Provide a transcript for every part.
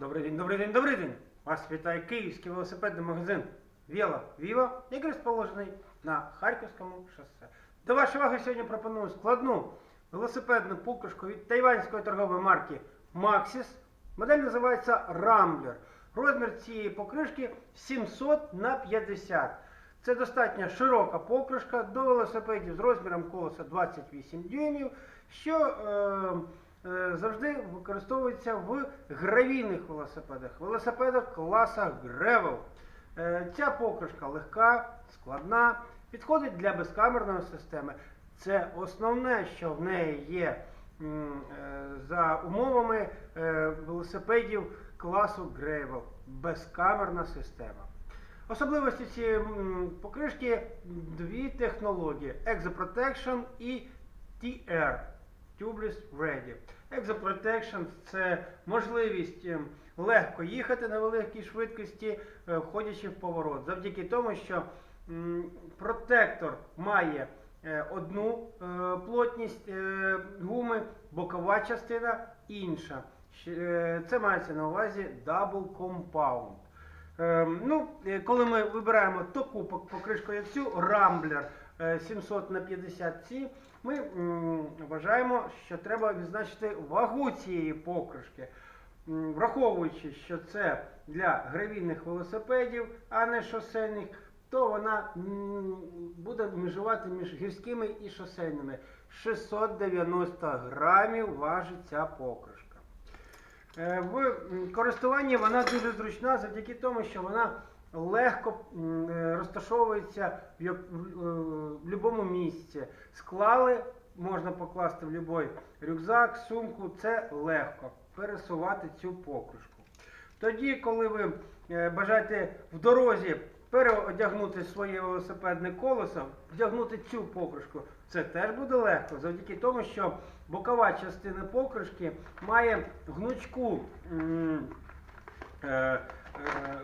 Добрий день, добрий день, добрий день! Вас вітає київський велосипедний магазин Віла Віва, який розположений на Харківському шосе. До вашої уваги сьогодні пропоную складну велосипедну покришку від тайванської торгової марки Maxis. Модель називається Rambler. Розмір цієї покришки 700 на 50. Це достатньо широка покришка до велосипедів з розміром колеса 28 дюймів, що е, завжди використовується в гравійних велосипедах, велосипедах класа. Е, ця покришка легка, складна, підходить для безкамерної системи. Це основне, що в неї є е, за умовами е, велосипедів класу Gravel. Безкамерна система. Особливості цієї покришки дві технології: Exoprotection і TR Tubeless Ready. Exoprotection це можливість ем, легко їхати на великій швидкості, е, входячи в поворот. Завдяки тому, що протектор має е, одну е, плотність гуми, бокова частина інша. Це мається на увазі Double Compound. Ем, ну, коли ми вибираємо таку покришку, як цю Rambler 700 на 50 c ми вважаємо, що треба відзначити вагу цієї покришки. Враховуючи, що це для гравійних велосипедів, а не шосейних, то вона буде межувати між гірськими і шосейними. 690 грамів важить ця покришка. Е, В користуванні вона дуже зручна завдяки тому, що вона легко е, розташовується в е, будь-якому місці. Склали, можна покласти в будь-який рюкзак, сумку. Це легко пересувати цю покришку. Тоді, коли ви е, бажаєте в дорозі переодягнути своє велосипедне колесо, вдягнути цю покришку, це теж буде легко, завдяки тому, що бокова частина покришки має гнучку,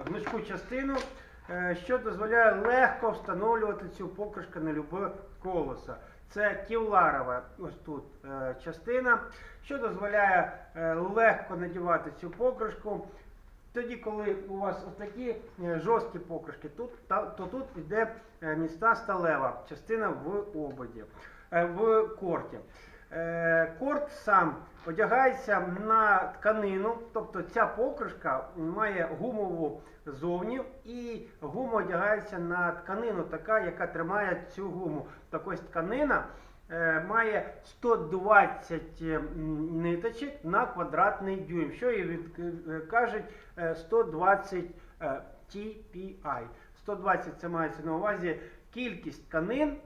гнучку частину, е, що дозволяє легко встановлювати цю покришку на любе колесо. Це ківларова ось тут е, частина, що дозволяє е, легко надівати цю покришку. Тоді, коли у вас такі жорсткі покришки, то тут йде е, міста сталева частина в ободі, е, в корті. Е, Корт сам одягається на тканину, тобто ця покришка має гумову зовню і гума одягається на тканину, така, яка тримає цю гуму. Так ось тканина е, має 120 ниточок на квадратний дюйм, що і від, кажуть е, 120 е, TPI. 120 це мається на увазі кількість тканин,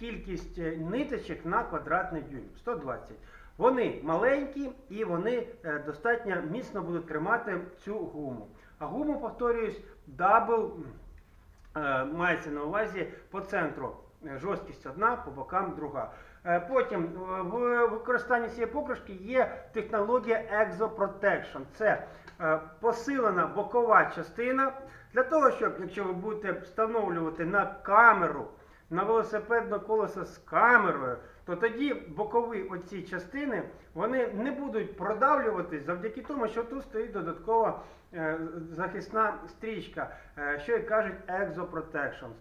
кількість е, ниточок на квадратний дюйм. 120. Вони маленькі і вони е, достатньо міцно будуть тримати цю гуму. А гуму, повторююсь, дабл е, мається на увазі по центру жорсткість одна, по бокам друга. Потім в використанні цієї покришки є технологія Exoprotection. Це посилена бокова частина для того, щоб якщо ви будете встановлювати на камеру, на велосипедне колесо з камерою, то тоді бокові оці частини вони не будуть продавлюватись завдяки тому, що тут стоїть додаткова е, захисна стрічка, е, що і кажуть Exoprotections.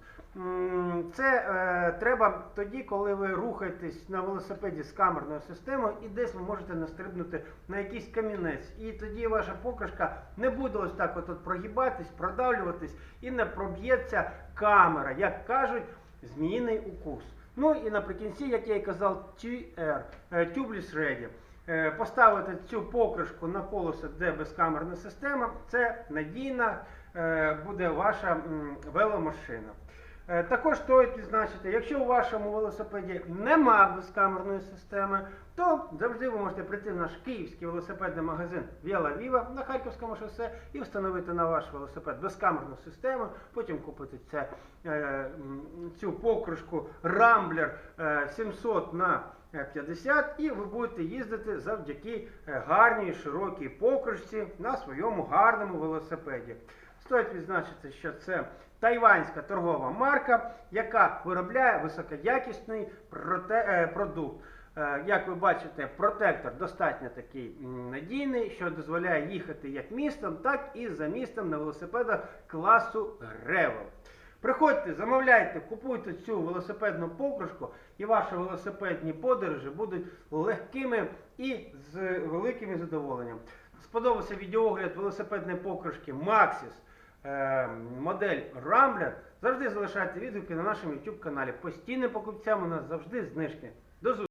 Це е, треба тоді, коли ви рухаєтесь на велосипеді з камерною системою, і десь ви можете настрибнути на якийсь камінець. І тоді ваша покришка не буде ось так от прогибатись, продавлюватись і не проб'ється камера, як кажуть, зміїний укус. Ну і наприкінці, як я і казав, TR, Tubeless Ready. Поставити цю покришку на колесо, де безкамерна система, це надійна е, буде ваша веломашина. Е, Також стоїть відзначити, якщо у вашому велосипеді нема безкамерної системи, то завжди ви можете прийти в наш київський велосипедний магазин Віла Віва на Харківському шосе і встановити на ваш велосипед безкамерну систему, потім купити це, е, цю покришку е, 700 на е, 50 і ви будете їздити завдяки е, гарній широкій покришці на своєму гарному велосипеді. Стоїть відзначити, що це тайванська торгова марка, яка виробляє високоякісний е, продукт. Е, Як ви бачите, протектор достатньо такий надійний, що дозволяє їхати як містом, так і за містом на велосипедах класу Gravel. Приходьте, замовляйте, купуйте цю велосипедну покришку, і ваші велосипедні подорожі будуть легкими і з великим задоволенням. Сподобався відеоогляд велосипедної покришки Maxis е, модель Rambler. Завжди залишайте відгуки на нашому YouTube каналі. Постійним покупцям у нас завжди знижки. До зустрічі!